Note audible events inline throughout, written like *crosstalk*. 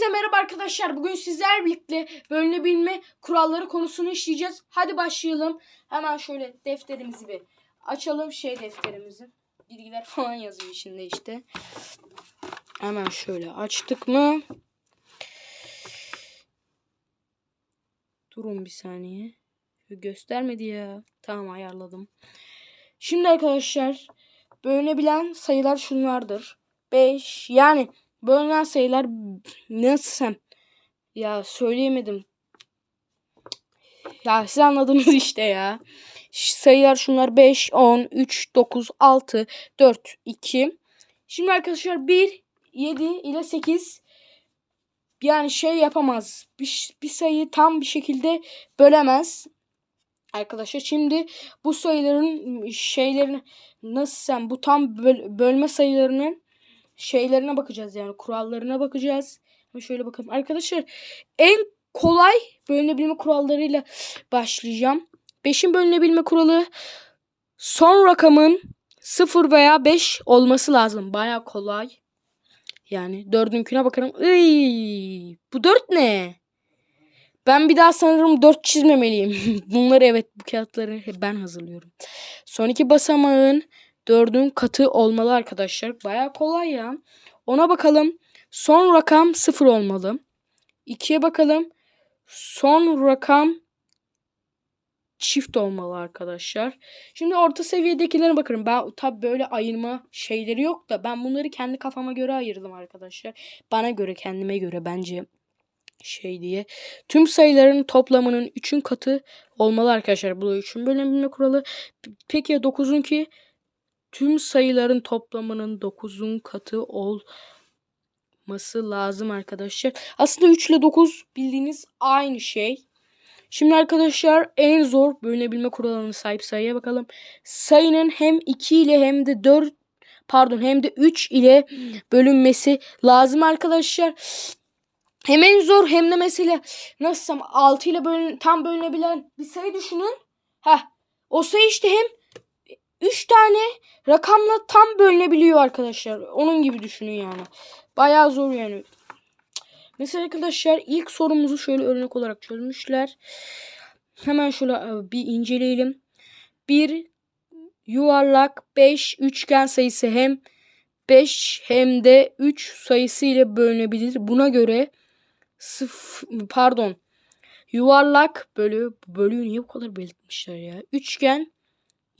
Hepinize merhaba arkadaşlar. Bugün sizler birlikte bölünebilme kuralları konusunu işleyeceğiz. Hadi başlayalım. Hemen şöyle defterimizi bir açalım. Şey defterimizi. Bilgiler falan yazıyor içinde işte. Hemen şöyle açtık mı? Durun bir saniye. Göstermedi ya. Tamam ayarladım. Şimdi arkadaşlar bölünebilen sayılar şunlardır. 5 yani bölünen sayılar nasıl ya söyleyemedim. Ya siz anladınız *laughs* işte ya. Sayılar şunlar 5, 10, 3, 9, 6, 4, 2. Şimdi arkadaşlar 1, 7 ile 8 yani şey yapamaz. Bir, bir sayıyı tam bir şekilde bölemez. Arkadaşlar şimdi bu sayıların şeylerini nasıl sen bu tam böl- bölme sayılarının şeylerine bakacağız yani kurallarına bakacağız. Ama şöyle bakalım. Arkadaşlar en kolay bölünebilme kurallarıyla başlayacağım. 5'in bölünebilme kuralı son rakamın 0 veya 5 olması lazım. Baya kolay. Yani dördünküne bakarım. Iy, bu 4 ne? Ben bir daha sanırım 4 çizmemeliyim. *laughs* Bunları evet bu kağıtları ben hazırlıyorum. Son iki basamağın dördün katı olmalı arkadaşlar. Baya kolay ya. Ona bakalım. Son rakam 0 olmalı. 2'ye bakalım. Son rakam çift olmalı arkadaşlar. Şimdi orta seviyedekilere bakalım. Ben tabi böyle ayırma şeyleri yok da ben bunları kendi kafama göre ayırdım arkadaşlar. Bana göre kendime göre bence şey diye. Tüm sayıların toplamının 3'ün katı olmalı arkadaşlar. Bu da 3'ün bölünebilme kuralı. Peki ya 9'un ki tüm sayıların toplamının 9'un katı olması lazım arkadaşlar. Aslında 3 ile 9 bildiğiniz aynı şey. Şimdi arkadaşlar en zor bölünebilme kuralına sahip sayıya bakalım. Sayının hem 2 ile hem de 4 pardon hem de 3 ile bölünmesi lazım arkadaşlar. Hem en zor hem de mesela nasıl desem 6 ile bölün, tam bölünebilen bir sayı düşünün. Heh, o sayı işte hem 3 tane rakamla tam bölünebiliyor arkadaşlar. Onun gibi düşünün yani. Bayağı zor yani. Mesela arkadaşlar ilk sorumuzu şöyle örnek olarak çözmüşler. Hemen şöyle e, bir inceleyelim. Bir yuvarlak 5 üçgen sayısı hem 5 hem de 3 sayısı ile bölünebilir. Buna göre sıf pardon yuvarlak bölü bölüyü niye bu kadar belirtmişler ya? Üçgen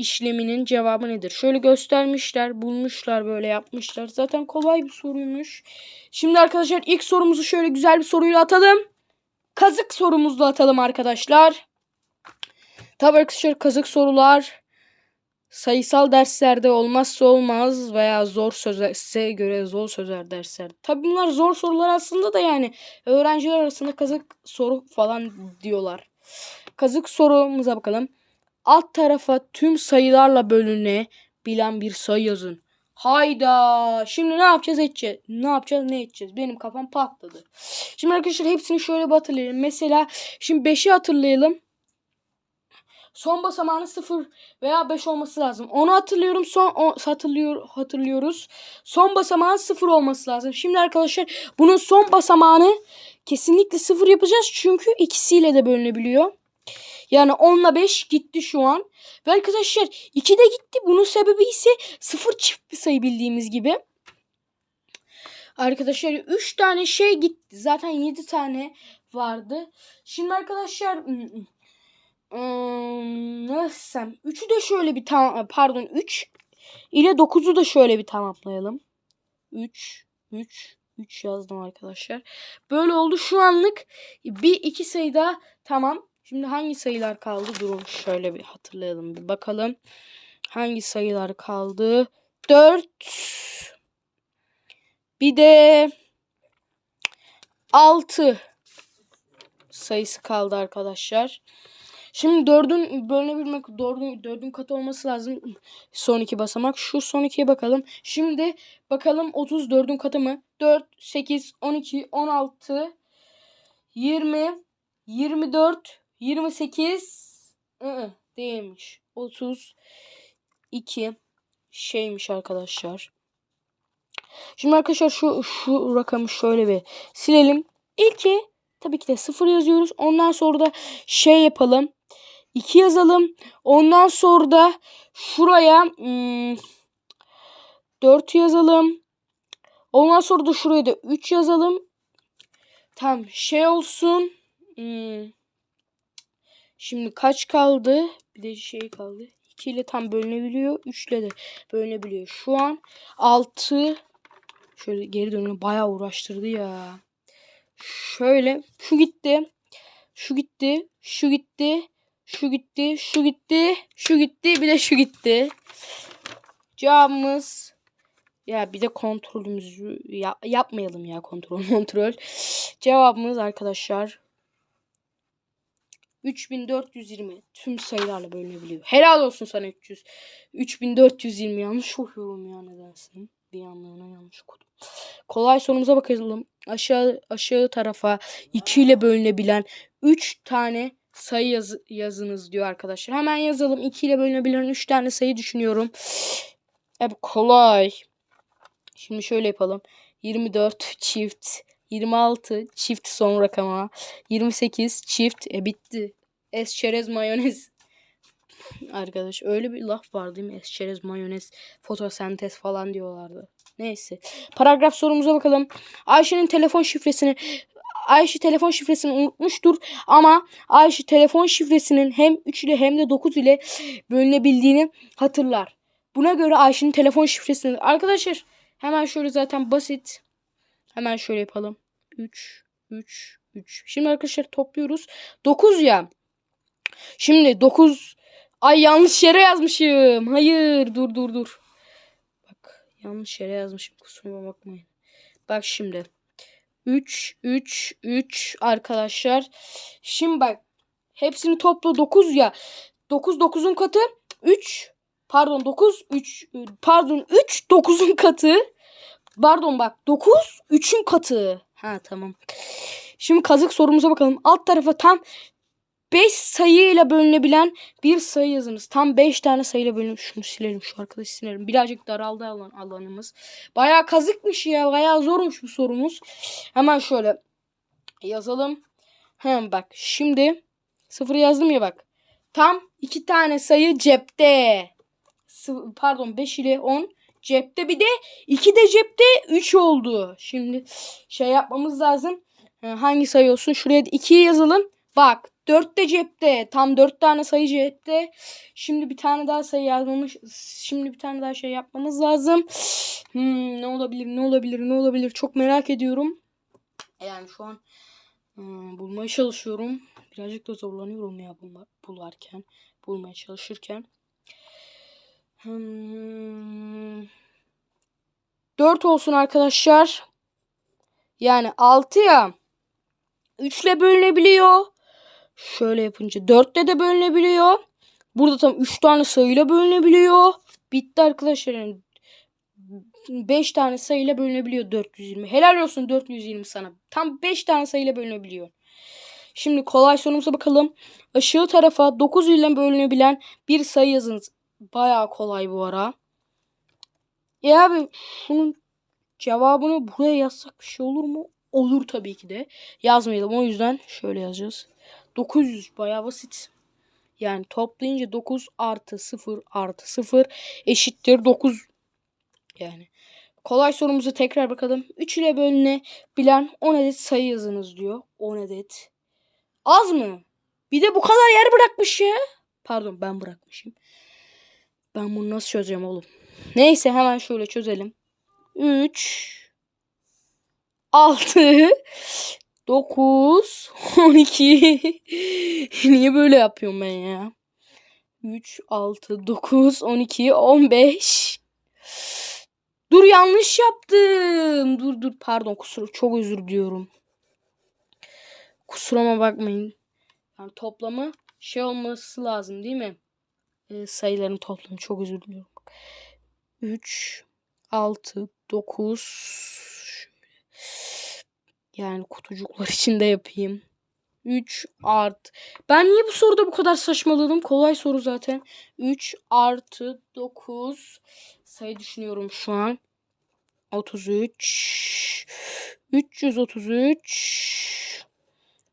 işleminin cevabı nedir? Şöyle göstermişler, bulmuşlar, böyle yapmışlar. Zaten kolay bir soruymuş. Şimdi arkadaşlar ilk sorumuzu şöyle güzel bir soruyla atalım. Kazık sorumuzla atalım arkadaşlar. Tabii arkadaşlar kazık sorular sayısal derslerde olmazsa olmaz veya zor size göre zor sözer dersler. Tabii bunlar zor sorular aslında da yani öğrenciler arasında kazık soru falan diyorlar. Kazık sorumuza bakalım. Alt tarafa tüm sayılarla bölüne bilen bir sayı yazın. Hayda. Şimdi ne yapacağız edeceğiz? Ne yapacağız ne edeceğiz? Benim kafam patladı. Şimdi arkadaşlar hepsini şöyle bir hatırlayalım. Mesela şimdi 5'i hatırlayalım. Son basamağının 0 veya 5 olması lazım. Onu hatırlıyorum. Son o, hatırlıyor hatırlıyoruz. Son basamağın 0 olması lazım. Şimdi arkadaşlar bunun son basamağını kesinlikle 0 yapacağız. Çünkü ikisiyle de bölünebiliyor. Yani 10 ile 5 gitti şu an. Ve arkadaşlar 2 de gitti. Bunun sebebi ise 0 çift bir sayı bildiğimiz gibi. Arkadaşlar 3 tane şey gitti. Zaten 7 tane vardı. Şimdi arkadaşlar ım, ım, nasıl desem 3'ü de şöyle bir tam pardon 3 ile 9'u da şöyle bir tamamlayalım. 3 3 3 yazdım arkadaşlar. Böyle oldu şu anlık bir iki sayı daha tamam. Şimdi hangi sayılar kaldı? Durun şöyle bir hatırlayalım bir bakalım. Hangi sayılar kaldı? 4 bir de 6 sayısı kaldı arkadaşlar. Şimdi dördün bölünebilmek dördün, dördün katı olması lazım. Son iki basamak. Şu son ikiye bakalım. Şimdi bakalım 34'ün katı mı? 4, 8, 12, 16, 20, 24, 28 ı değilmiş. 32 şeymiş arkadaşlar. Şimdi arkadaşlar şu şu rakamı şöyle bir silelim. İlki tabii ki de 0 yazıyoruz. Ondan sonra da şey yapalım. 2 yazalım. Ondan sonra da şuraya hmm, 4 yazalım. Ondan sonra da şuraya da 3 yazalım. Tam şey olsun. Hmm. Şimdi kaç kaldı? Bir de şey kaldı. 2 ile tam bölünebiliyor. 3 ile de bölünebiliyor. Şu an 6 şöyle geri dönüyor. Bayağı uğraştırdı ya. Şöyle şu gitti. Şu gitti. Şu gitti. Şu gitti. Şu gitti. Şu gitti. Bir de şu gitti. Cevabımız ya bir de kontrolümüzü ya, yapmayalım ya kontrol *laughs* kontrol. Cevabımız arkadaşlar 3420 tüm sayılarla bölünebiliyor. Helal olsun sana 300. 3420 yanlış okuyorum ya nedense. Bir yanlarına yanlış okudum. Kolay sorumuza bakalım. Aşağı aşağı tarafa 2 ile bölünebilen 3 tane sayı yaz, yazınız diyor arkadaşlar. Hemen yazalım. 2 ile bölünebilen 3 tane sayı düşünüyorum. Hep kolay. Şimdi şöyle yapalım. 24 çift 26 çift son rakama 28 çift e bitti. Es çerez mayonez. Arkadaş öyle bir laf var değil mi? Es çerez mayonez fotosentez falan diyorlardı. Neyse. Paragraf sorumuza bakalım. Ayşe'nin telefon şifresini Ayşe telefon şifresini unutmuştur ama Ayşe telefon şifresinin hem 3 ile hem de 9 ile bölünebildiğini hatırlar. Buna göre Ayşe'nin telefon şifresini arkadaşlar hemen şöyle zaten basit. Hemen şöyle yapalım. 3 3 3. Şimdi arkadaşlar topluyoruz. 9 ya. Şimdi 9 Ay yanlış yere yazmışım. Hayır dur dur dur. Bak yanlış yere yazmışım. Kusuruma bakmayın. Bak şimdi. 3 3 3 arkadaşlar. Şimdi bak hepsini topla 9 ya. 9 9'un katı 3 pardon 9 3 pardon 3 9'un katı. Pardon bak 9 3'ün katı. Ha tamam. Şimdi kazık sorumuza bakalım. Alt tarafa tam 5 sayıyla bölünebilen bir sayı yazınız. Tam 5 tane sayıyla bölünmüş. Şunu silelim şu arkadaşı silelim. Birazcık daraldı alan, alanımız. Bayağı kazıkmış ya. Bayağı zormuş bu sorumuz. Hemen şöyle yazalım. Hemen bak şimdi sıfır yazdım ya bak. Tam 2 tane sayı cepte. Sı- pardon 5 ile 10 cepte bir de 2 de cepte 3 oldu. Şimdi şey yapmamız lazım. Ha, Hangi sayı olsun? Şuraya 2'yi yazalım. Bak 4 de cepte. Tam 4 tane sayı cepte. Şimdi bir tane daha sayı yazmamış. Şimdi bir tane daha şey yapmamız lazım. Hmm, ne olabilir? Ne olabilir? Ne olabilir? Çok merak ediyorum. Yani şu an hmm, bulmaya çalışıyorum. Birazcık da zorlanıyorum ya bulma, bularken. Bulmaya çalışırken. Hmm, 4 olsun arkadaşlar. Yani 6 ya. 3 ile bölünebiliyor. Şöyle yapınca 4 ile de bölünebiliyor. Burada tam 3 tane sayıyla bölünebiliyor. Bitti arkadaşlar. Yani 5 tane sayıyla bölünebiliyor 420. Helal olsun 420 sana. Tam 5 tane sayıyla bölünebiliyor. Şimdi kolay sorumuza bakalım. Aşağı tarafa 9 ile bölünebilen bir sayı yazınız. Bayağı kolay bu ara. Ya abi bunun cevabını buraya yazsak bir şey olur mu? Olur tabii ki de. Yazmayalım o yüzden şöyle yazacağız. 900 bayağı basit. Yani toplayınca 9 artı 0 artı 0 eşittir 9. Yani kolay sorumuza tekrar bakalım. 3 ile bölünebilen 10 adet sayı yazınız diyor. 10 adet. Az mı? Bir de bu kadar yer bırakmış ya. Pardon ben bırakmışım. Ben bunu nasıl çözeceğim oğlum? Neyse hemen şöyle çözelim. 3 6 9 12 Niye böyle yapıyorum ben ya? 3 6 9 12 15 Dur yanlış yaptım. Dur dur pardon kusur çok özür diliyorum. Kusuruma bakmayın. Yani toplamı şey olması lazım değil mi? Ee, sayıların toplamı çok özür diliyorum. 3 6 9 yani kutucuklar *laughs* içinde yapayım. 3 art. Ben niye bu soruda bu kadar saçmaladım? Kolay soru zaten. 3 artı 9 sayı düşünüyorum şu an. 33 333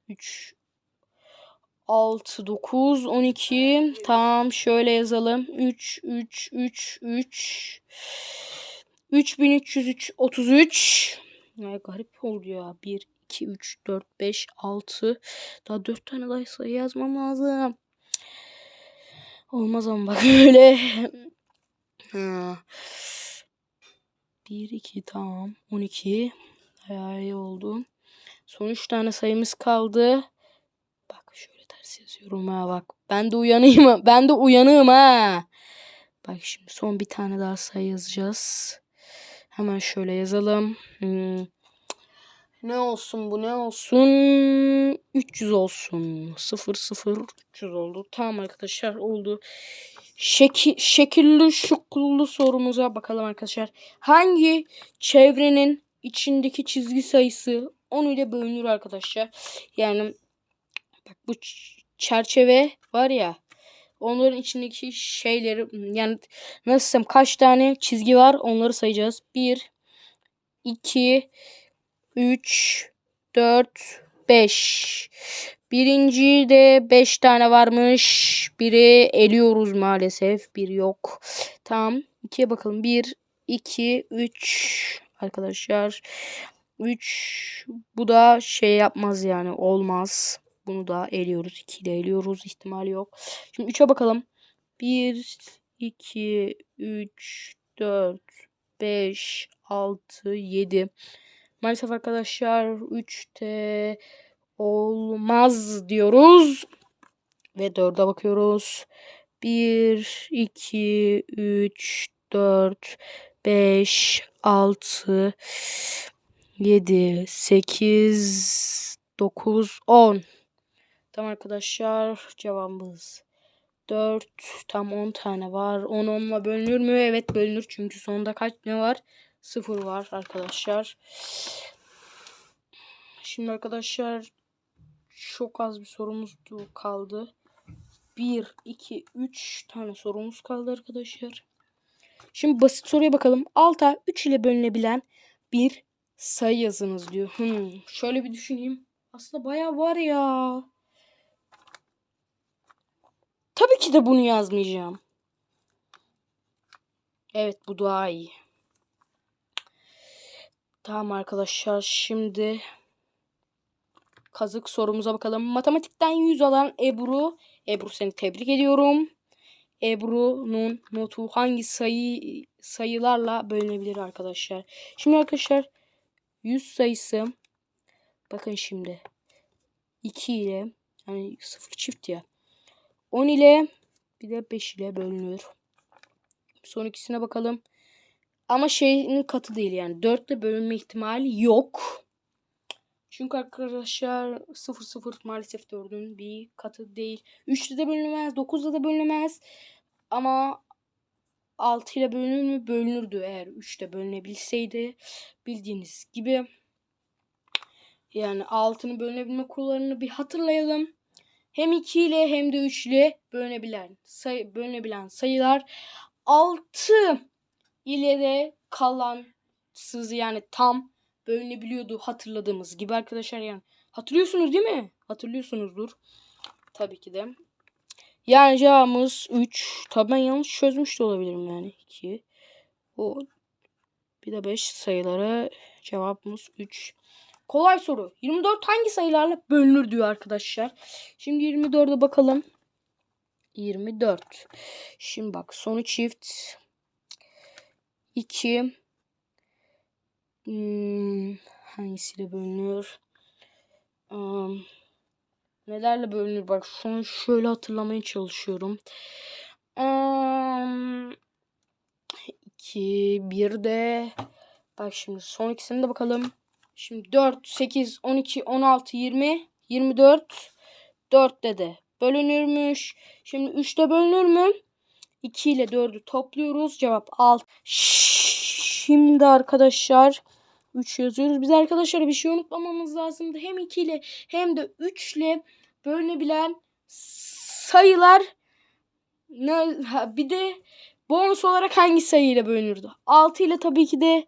3 6 9 12 tamam şöyle yazalım. 3 3 3 3 3303 33 ya garip oldu ya. 1 2 3 4 5 6 daha 4 tane daha sayı yazmam lazım. Olmaz ama bak *laughs* öyle Ha. 1 2 tamam. 12 Bayağı oldu. Son 3 tane sayımız kaldı. Bak şöyle ters yazıyorum ha bak. Ben de uyanayım. Ben de uyanığım ha. Bak şimdi son bir tane daha sayı yazacağız. Hemen şöyle yazalım. Hmm. Ne olsun bu ne olsun? 300 olsun. 0 0 300 oldu. Tamam arkadaşlar oldu. Şekil, şekilli şukullu sorumuza bakalım arkadaşlar. Hangi çevrenin içindeki çizgi sayısı 10 ile bölünür arkadaşlar. Yani bak bu çerçeve var ya onların içindeki şeyleri yani nasıl desem kaç tane çizgi var onları sayacağız. 1 2 3 4 5 Birinci de 5 tane varmış. Biri eliyoruz maalesef. Bir yok. Tamam. 2'ye bakalım. 1 2 3 arkadaşlar. 3 bu da şey yapmaz yani olmaz. Bunu da eliyoruz. 2 ile eliyoruz. ihtimal yok. Şimdi 3'e bakalım. 1 2 3 4 5 6 7 Maalesef arkadaşlar 3'te olmaz diyoruz. Ve 4'e bakıyoruz. 1 2 3 4 5 6 7 8 9 10 Tamam arkadaşlar cevabımız 4 tam 10 tane var. 10 10'la bölünür mü? Evet bölünür çünkü sonunda kaç ne var? 0 var arkadaşlar. Şimdi arkadaşlar çok az bir sorumuz kaldı. 1 2 3 tane sorumuz kaldı arkadaşlar. Şimdi basit soruya bakalım. Alta 3 ile bölünebilen bir sayı yazınız diyor. Hmm, şöyle bir düşüneyim. Aslında bayağı var ya. Tabii ki de bunu yazmayacağım. Evet bu daha iyi. Tamam arkadaşlar şimdi kazık sorumuza bakalım. Matematikten 100 alan Ebru. Ebru seni tebrik ediyorum. Ebru'nun notu hangi sayı sayılarla bölünebilir arkadaşlar? Şimdi arkadaşlar 100 sayısı bakın şimdi 2 ile yani 0 çift ya 10 ile bir de 5 ile bölünür. Son ikisine bakalım. Ama şeyin katı değil yani 4 ile bölünme ihtimali yok. Çünkü arkadaşlar 0 0 maalesef 4'ün bir katı değil. 3'te de bölünemez, 9'da da bölünemez. Ama 6 ile bölünür mü? Bölünürdü eğer 3'te bölünebilseydi. Bildiğiniz gibi. Yani 6'nın bölünebilme kurallarını bir hatırlayalım. Hem 2 ile hem de 3 ile bölünebilen, sayı, bölünebilen sayılar 6 ile de kalan sızı yani tam bölünebiliyordu hatırladığımız gibi arkadaşlar yani. Hatırlıyorsunuz değil mi? Hatırlıyorsunuzdur. Tabii ki de. Yani cevabımız 3. Tabii ben yanlış çözmüş de olabilirim yani. 2. O bir de 5 sayıları cevabımız 3. Kolay soru. 24 hangi sayılarla bölünür diyor arkadaşlar. Şimdi 24'e bakalım. 24. Şimdi bak sonu çift. 2 Hmm, hangisiyle bölünür? Um, nelerle bölünür? Bak şunu şöyle hatırlamaya çalışıyorum. Um, 2, 1 de bak şimdi son ikisine de bakalım. Şimdi 4, 8, 12, 16, 20, 24. 4'te de bölünürmüş. Şimdi 3'te bölünür mü? 2 ile 4'ü topluyoruz. Cevap 6. Şimdi arkadaşlar 3 yazıyoruz. Biz arkadaşlar bir şey unutmamamız lazım. Hem 2 ile hem de 3 ile bölünebilen sayılar ne, bir de bonus olarak hangi sayıyla bölünürdü? 6 ile tabii ki de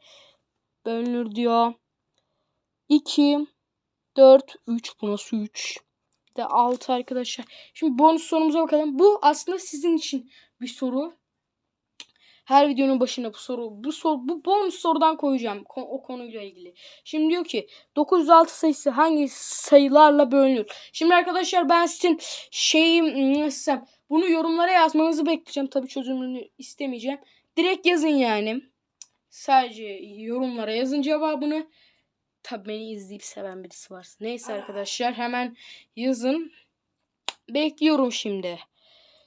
bölünür diyor. 2 4, 3. Bu nasıl 3? Bir de 6 arkadaşlar. Şimdi bonus sorumuza bakalım. Bu aslında sizin için bir soru. Her videonun başına bu soru, bu soru, bu bonus sorudan koyacağım ko- o konuyla ilgili. Şimdi diyor ki 906 sayısı hangi sayılarla bölünür? Şimdi arkadaşlar ben sizin şeyi nasıl bunu yorumlara yazmanızı bekleyeceğim. Tabii çözümünü istemeyeceğim. Direkt yazın yani. Sadece yorumlara yazın cevabını. Tabii beni izleyip seven birisi varsa. Neyse arkadaşlar hemen yazın. Bekliyorum şimdi.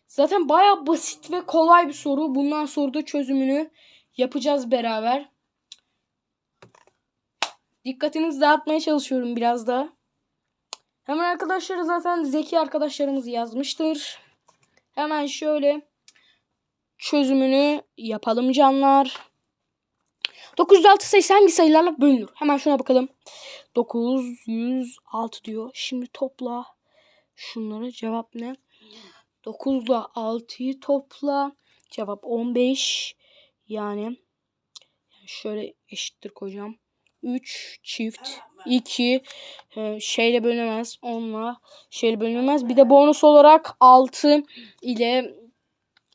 Zaten baya basit ve kolay bir soru. Bundan sonra da çözümünü yapacağız beraber. Dikkatinizi dağıtmaya çalışıyorum biraz da. Hemen arkadaşlar zaten zeki arkadaşlarımız yazmıştır. Hemen şöyle çözümünü yapalım canlar. 906 sayısı hangi sayılarla bölünür? Hemen şuna bakalım. 906 diyor. Şimdi topla. Şunlara cevap ne? 9 ile 6'yı topla. Cevap 15. Yani şöyle eşittir koyacağım. 3 çift 2 e, şeyle bölünemez. 10 ile şeyle bölünemez. Bir de bonus olarak 6 ile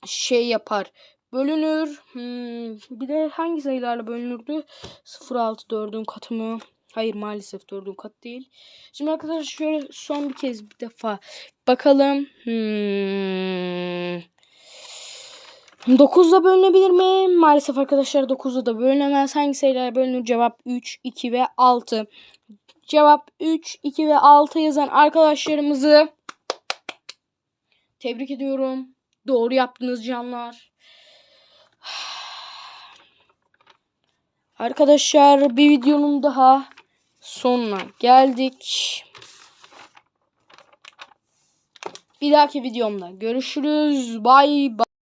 şey yapar. Bölünür. Hmm, bir de hangi sayılarla bölünürdü? 0 6 4'ün katı mı? Hayır maalesef 4'ün katı değil. Şimdi arkadaşlar şöyle son bir kez bir defa bakalım. Hmm. 9'la bölünebilir mi? Maalesef arkadaşlar 9'la da bölünemez. Hangi sayılar bölünür? Cevap 3, 2 ve 6. Cevap 3, 2 ve 6 yazan arkadaşlarımızı tebrik ediyorum. Doğru yaptınız canlar. Arkadaşlar bir videonun daha sonuna geldik. Bir dahaki videomda görüşürüz. Bye bye.